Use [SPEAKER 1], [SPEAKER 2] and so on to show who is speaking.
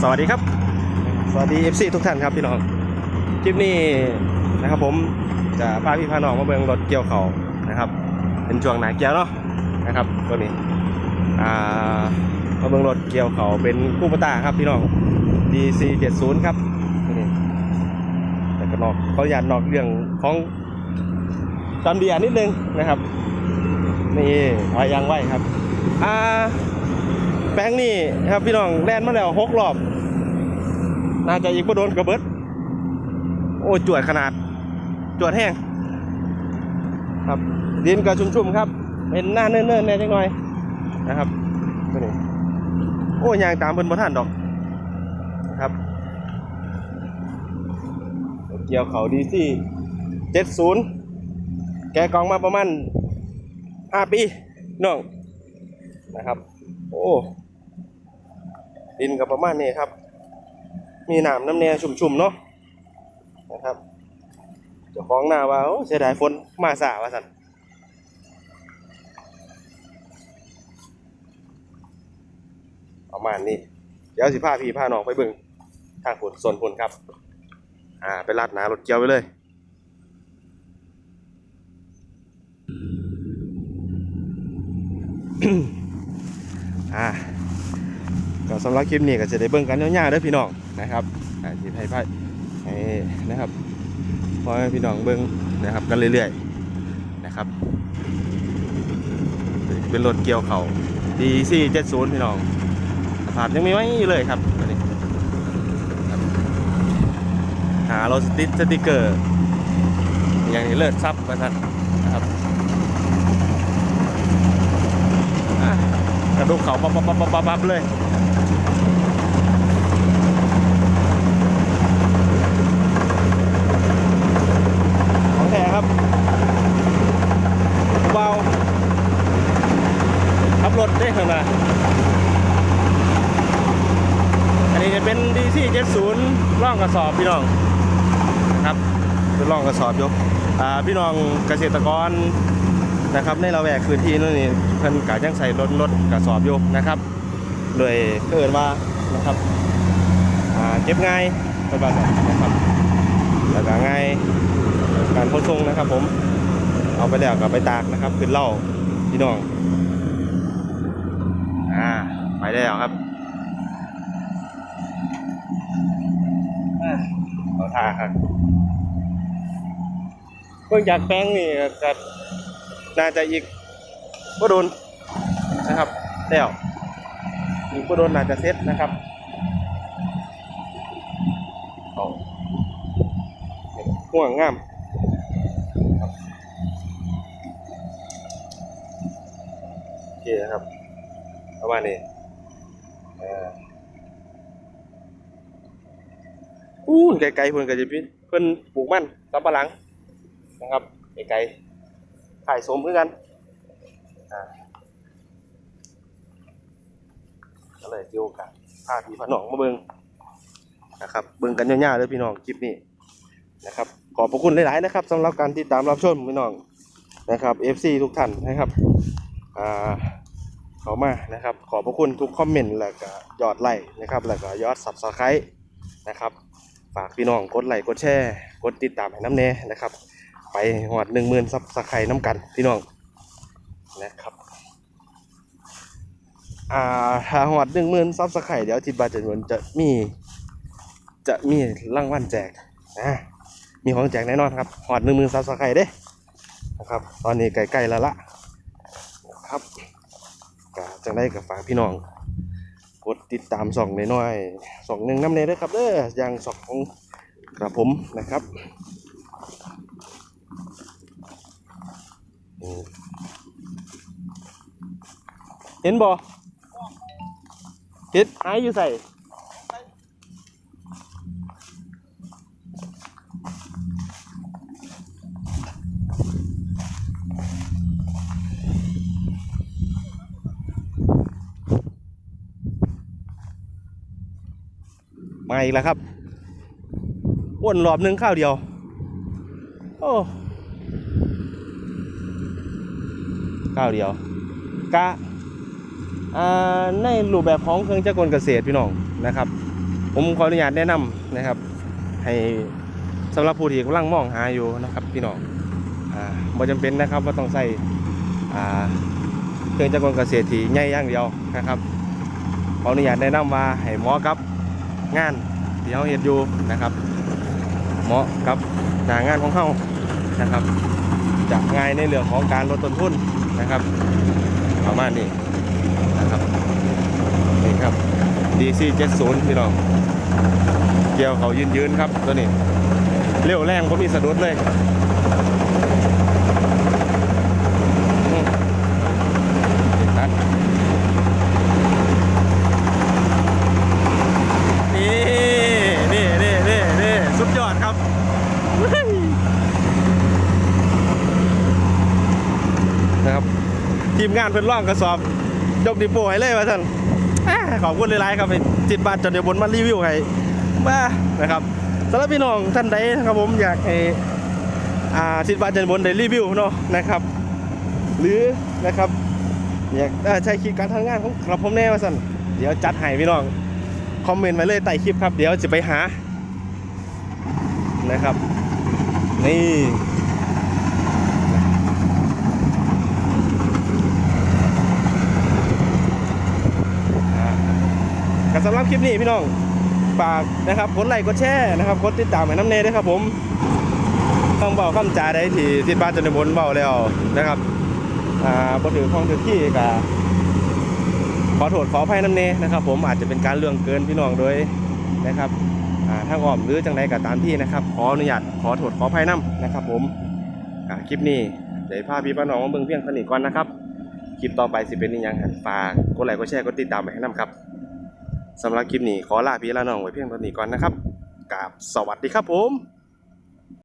[SPEAKER 1] สวัสดีครับ สวัสดี FC ทุกท่านครับพี่น้องคลิปนี้นะครับผมจะพาพี่พาน้องมาเบิ่งรถเกี่ยวเขานะครับ เป็นช่วงหนาเกี่ยวเนาะนะครับตัวนี้อ่ามาเบิ่งรถเกี่ยวเขาเป็นคู่ปตาครับพี่น้อง DC 70ครับตัวนี้แต่ก็นอกเขาอยากนอกเรื่องของจอนเบียนิดนึงนะครับนี่เอายางไว้ครับอ่า แป้งนี่ครับพี่น้องแล่นมาแล้วหกรอบ น่าจะอีกบ่โดนกระเบิด โอ้จวดขนาด จวดแห้ง ครับดินก็ชุ่มๆครับ เป็นหน้าเนิ่นๆแน่จังหน่อยนะครับตัวนี้โอ้ยางตามเพิ่นบ่ทันดอกครับ เกี่ยวเขาดีซี่เจ็ดศูนย์แกะกองมาประมาณห้าปีน้องนะครับ โอ้ ดินกับประมาณนี้ครับ มีหนามน้ำแน่ชุ่มๆเนาะนะครับเจ้าของหน้าว่าเสียดายฝนมาสาว่าสันประมาณนี้ เดี๋ยวสิพาพี่พาน้องไปเบิ่งทางผลส่วนผลครับ อ่าไปลาดหนารถเกี่ยวไปเลยอ่าก็ สำหรับคลิปนี้ก็จะได้เบิ่งกันยาวๆเด้อพี่น้องนะครับอ่าสิให้พ่ให้นะครับพอพี่น้องเบิ่งนะครับกันเรื่อยๆนะครับ เป็นรถเกี่ยวเขาดีซี่เจ็ดศูนย์พี่น้องสภาพยังไม่ไหวเลยครับอันนี้ครับหารถสติ๊กสติ๊กเกอร์ อย่างนี้เลิศซับมาสั่นะครับกระดูกเขาปั๊บปั๊บปั๊บปั๊บปั๊บเลย ครับเบาขับรถได้ขนาดอันนี้จะเป็น DC 70ร่องกระสอบพี่น้องนะครับเป็นร่องกระสอบยกพี่น้องเกษตรกรนะครับในละแวกพื้นที่นั่นนี่เพิ่นกายังใส่รถรถกระสอบยู่นะครับโดยเกิดว่านะครับเก็บง่ายเป็นแบบนั้นนะครับแล้วก็ง่าย การขนส่งนะครับ ผม เอาไปแล้วก็ไปตากนะครับขึ้นเล่าพี่น้องอ่าไปแล้วครับเอาทาครับเพิ่งจากแป้งนี่ก็น่าจะอีกก็โดนนะครับแล้วอีกก็โดนน่าจะเซ็ตนะครับเอาห่วงงาม โอ เคนะครับ ประมาณนี้อู้ไกลๆเพิ่นก็จะพี่เพิ่นปลูกมันกับปะหลังนะครับไกลๆถ่ายสมคือกันอ่าก็เลยเกี่ยวกับพาพี่พาน้องมาเบิงนะครับ เบิงกันยาวๆเลยพี่น้องคลิปนี้นะครับ ขอบพระคุณหลายๆนะครับสำหรับการติดตามรับชมพี่น้องนะครับ FC ทุกท่านนะครับ เขามานะครับ ขอบพระคุณทุกคอมเมนต์แล้วก็ยอดไลค์นะครับ แล้วก็ยอด Subscribe นะครับ ฝากพี่น้องกดไลค์กดแชร์กดติดตามให้น้ำแน่นะครับ ไปหอดหนึ่งหมื่นซับสไครต์น้ำกันพี่น้องนะครับอ่าถ้าหอดหนึ่งหมื่นซับสไครต์เดี๋ยวทิดบาจะนวนจะมีจะมีรางวัลแจกนะมีของแจกแน่นอนครับหอดหนึ่งหมื่นซับสไครต์เด้นะครับ ตอนนี้ใกล้ๆแล้วละ ครับก็จังได้กับฝากพี่น้อง กดติดตามส่องน้อยๆส่องหนึ่งน้ำเนยด้วยครับเด้ออย่างสองกระผมนะครับเห็นบ่เห็ดหายอยู่ใส่ มาอีกแล้วครับอ้วนรอบหนึ่งข้าวเดียว โอ้ข้าวเดียว กะในรูปแบบของเครื่องจักรกลเกษตรพี่น้องนะครับ ผมขออนุญาตแนะนำนะครับ ให้สำหรับผู้ที่กำลังมองหาอยู่นะครับพี่น้องบ่จำเป็นนะครับว่าต้องใส่เครื่องจักรกลเกษตรที่ใหญ่อย่างเดียวนะครับขออนุญาตแนะนำว่าให้หมาะกับ งานที่เราเฮ็ดอยู่นะครับ เหมาะกับหน้างานของเขานะครับจะง่ายในเรื่องของการลดต้นทุนนะครับประมาณนี้นะครับนี่ครับ DC 70พี่น้องเกี่ยวเขายืนยืนครับตัวนี้เร็วแรงก็มีสะดุดเลยอืมนี่ครับนี่นี่นี่นี่นี่สุดยอดครับ นะครับทีม งานเพิ่นร่องกระสอบยกดิโป้ให้เลยว่าท่านอ่าขอบคุณหลายๆครับให้จิตบาทจนเดี๋ยวบนมารีวิวให้มานะครับสำหรับพี่น้องท่านใดนะครับผมอยากให้อ่าจิตบาทจนบนได้รีวิวเนาะนะครับ หรือนะครับอยากเอ่อใช้คลิปการทำงานของกระผมแน่ว่าสั่นเดี๋ยวจัดให้พี่น้องคอมเมนต์ไว้เลยใต้คลิปครับ เดี๋ยวจะไปหานะครับ นี่ สำหรับคลิปนี้พี่น้องฝากนะครับกดไลค์กดแชร์นะครับกดติดตามให้น้ำเนยด้วยครับผมต้องเบาคำจาได้ที่ที่บ้านจนบนเบาแล้วนะครับอ่าบถือของถือที่กับขอโทษขออภัยน้ำเนยนะครับ ผมอาจจะเป็นการเรื่องเกินพี่น้องโดยนะครับอ่าทาอ้อมหรือจังใดก็ตามที่นะครับ ขออนุญาตขอโทษขออภัยน้ำนะครับ ผมอ่าคลิปนี้เดี๋ยวพาพี่ป้าน้องมาเบิ่งเพียงเท่านี้ก่อนนะครับคลิปต่อไปสิเป็นยังหันฝากกดไลค์กดแชร์กดติดตามไปให้น้ำครับ สำหรับคลิปนี้ขอลาพี่ลาน้องไว้เพียงเท่านี้ก่อนนะครับกราบสวัสดีครับผม